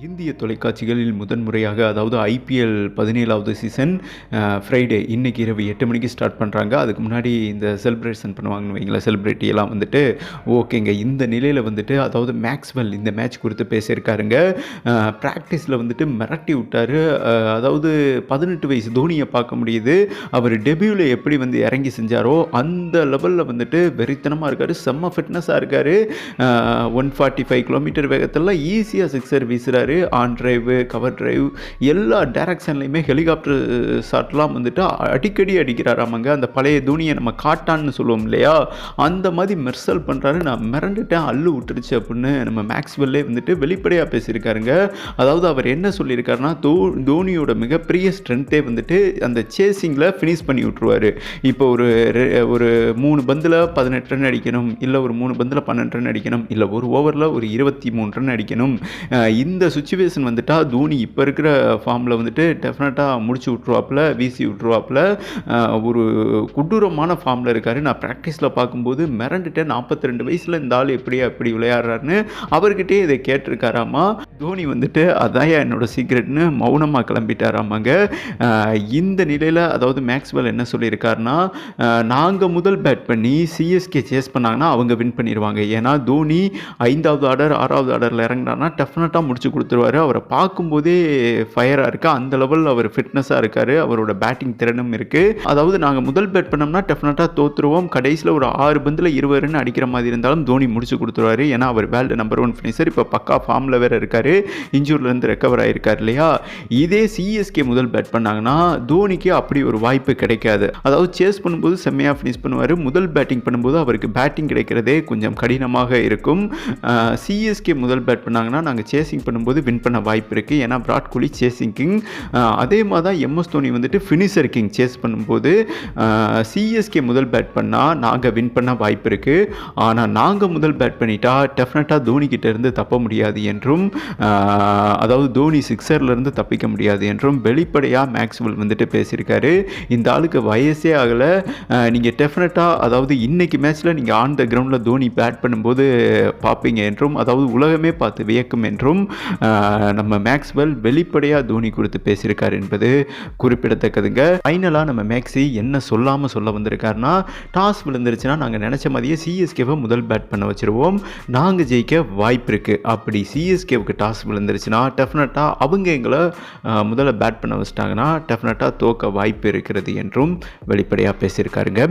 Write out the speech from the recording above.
இந்திய தொலைக்காட்சிகளில் முதன்முறையாக அதாவது ஐபிஎல் பதினேழாவது சீசன் ஃப்ரைடே இன்னைக்கு இரவு எட்டு மணிக்கு ஸ்டார்ட் பண்ணுறாங்க அதுக்கு முன்னாடி இந்த செலிப்ரேஷன் பண்ணுவாங்கன்னு வைங்களேன் செலிப்ரிட்டி எல்லாம் வந்துட்டு ஓகேங்க இந்த நிலையில் வந்துட்டு அதாவது மேக்ஸ்வெல் இந்த மேட்ச் குறித்து பேசியிருக்காருங்க. ப்ராக்டிஸில் வந்துட்டு மிரட்டி விட்டார். அதாவது பதினெட்டு வயசு தோனியை பார்க்க முடியுது. அவர் டெபியூவில் எப்படி வந்து இறங்கி செஞ்சாரோ அந்த லெவலில் வந்துட்டு வெறித்தனமாக இருக்கார். செம்ம ஃபிட்னஸாக இருக்கார். ஒன் ஃபார்ட்டி ஃபைவ் கிலோமீட்டர் வேகத்தில் ஈஸியாக சிக்ஸர் வீசுகிறார் ஆன் ட்ரைவு கவர் ட்ரைவ் எல்லா டேரக்ஷன்லையுமே ஹெலிகாப்டர் ஷாட்லாம் வந்துட்டு அடிக்கடி அடிக்கிறார் அடிக்கிறாராமாங்க. அந்த பழைய தோனியை நம்ம காட்டான்னு சொல்லுவோம் இல்லையா? அந்த மாதிரி மெர்சல் பண்ணுறாரு நான் மிரண்டுட்டேன் அள்ளு விட்டுருச்சு அப்படின்னு நம்ம மேக்ஸ்வெல்லே வந்துட்டு வெளிப்படையாக பேசியிருக்காருங்க. அதாவது அவர் என்ன சொல்லியிருக்காருன்னா தோ தோனியோட மிகப்பெரிய ஸ்ட்ரென்த்தே வந்துட்டு அந்த சேசிங்கில் ஃபினிஷ் பண்ணி விட்ருவார் இப்போ ஒரு ரெ- ஒரு மூணு பந்தில் பதினெட்டு ரன் அடிக்கணும் இல்லை ஒரு மூணு பந்தில் பன்னெண்டு ரன் அடிக்கணும் இல்லை ஒரு ஓவரில் ஒரு இருபத்தி மூணு ரன் அடிக்கணும். இந்த சுச்சுவேஷன் வந்துட்டா தோனி இப்போ இருக்கிற ஃபார்மில் வந்துட்டு டெஃபினட்டாக முடிச்சு விட்ருவாப்புல வீசி விட்ருவாப்புல ஒரு கொடூரமான ஃபார்மில் இருக்கார். நான் ப்ராக்டிஸில் பார்க்கும்போது மிரண்டுட்டேன். நாற்பத்தி ரெண்டு வயசில் இந்த ஆள் எப்படி அப்படி விளையாடுறாருன்னு அவர்கிட்டே இதை கேட்டிருக்காராமா. தோனி வந்துட்டு அதான் என்னோட சீக்ரெட்னு மௌனமாக கிளம்பிட்டாராமாங்க. இந்த நிலையில் அதாவது மேக்ஸ்வெல் என்ன சொல்லியிருக்காருன்னா நாங்கள் முதல் பேட் பண்ணி சிஎஸ்கே சேஸ் பண்ணாங்கன்னா அவங்க வின் பண்ணிடுவாங்க ஏன்னா தோனி ஐந்தாவது ஆர்டர் ஆறாவது ஆர்டரில் இறங்குனாருன்னா டெஃபினட்டாக முடிச்சு கொடுத்துருவாரு. அவரை பார்க்கும்போதே ஃபயராக இருக்கா? அந்த லெவலில் அவர் ஃபிட்னஸாக இருக்கார். அவரோட பேட்டிங் திறனும் இருக்குது அதாவது நாங்கள் முதல் பேட் பண்ணோம்னா டெஃபினட்டாக தோற்றுருவோம் கடைசியில் ஒரு ஆறு பந்தில் இருபது ரன் அடிக்கிற மாதிரி இருந்தாலும் தோனி முடிச்சு கொடுத்துருவாரு. ஏன்னா அவர் வேர்ல்டு நம்பர் ஒன் ஃபினிஷர் இப்போ பக்கா ஃபார்மில் வேறு இருக்கார். இன்ஜூர்லேருந்து ரெக்கவர் ஆகிருக்கார் இல்லையா? இதே சிஎஸ்கே முதல் பேட் பண்ணாங்கன்னா தோனிக்கு அப்படி ஒரு வாய்ப்பு கிடைக்காது. அதாவது சேஸ் பண்ணும்போது செம்மையாக ஃபினிஷ் பண்ணுவார். முதல் பேட்டிங் பண்ணும்போது அவருக்கு பேட்டிங் கிடைக்கிறதே கொஞ்சம் கடினமாக இருக்கும். சிஎஸ்கே முதல் பேட் பண்ணாங்கன்னா நாங்கள் சேசிங் பண்ணும்போது வின் பண்ண வாய்ப்பு இருக்குது ஏன்னா விராட் கோலி சேசிங் கிங் அதே மாதிரி தான் எம்எஸ் தோனி வந்துட்டு ஃபினிஷர் கிங் சேஸ் பண்ணும்போது சிஎஸ்கே முதல் பேட் பண்ணால் நாங்கள் வின் பண்ண வாய்ப்பு இருக்குது ஆனால் நாங்கள் முதல் பேட் பண்ணிட்டா டெஃபினட்டாக தோனிக்கிட்ட இருந்து தப்ப முடியாது என்றும் அதாவது தோனி சிக்ஸர்லேருந்து தப்பிக்க முடியாது என்றும் வெளிப்படையாக மேக்ஸ்வெல் வந்துட்டு பேசியிருக்காரு. இந்த ஆளுக்கு வயசே ஆகலை. நீங்கள் டெஃபினட்டாக அதாவது இன்னைக்கு மேட்ச்சில் நீங்கள் ஆன் த கிரவுண்டில் தோனி பேட் பண்ணும்போது பார்ப்பீங்க என்றும் அதாவது உலகமே பார்த்து வியக்கும் என்றும் நம்ம மேக்ஸ்வெல் வெளிப்படையாக தோனி கொடுத்து பேசியிருக்காரு என்பது குறிப்பிடத்தக்கதுங்க. ஃபைனலாக நம்ம மேக்ஸி என்ன சொல்லாமல் சொல்ல வந்திருக்காருன்னா டாஸ் விழுந்துருச்சுன்னா நாங்கள் நினச்ச மாதிரியே சிஎஸ்கேவை முதல் பேட் பண்ண வச்சுருவோம். நாங்கள் ஜெயிக்க வாய்ப்பு இருக்குது அப்படி சிஎஸ்கேவுக்கு டாஸ் விழுந்துருச்சுன்னா டெஃபினட்டாக அவங்க எங்களை முதல்ல பேட் பண்ண வச்சிட்டாங்கன்னா டெஃபினட்டாக தோக்க வாய்ப்பு இருக்கிறது என்றும் வெளிப்படையாக பேசியிருக்காருங்க.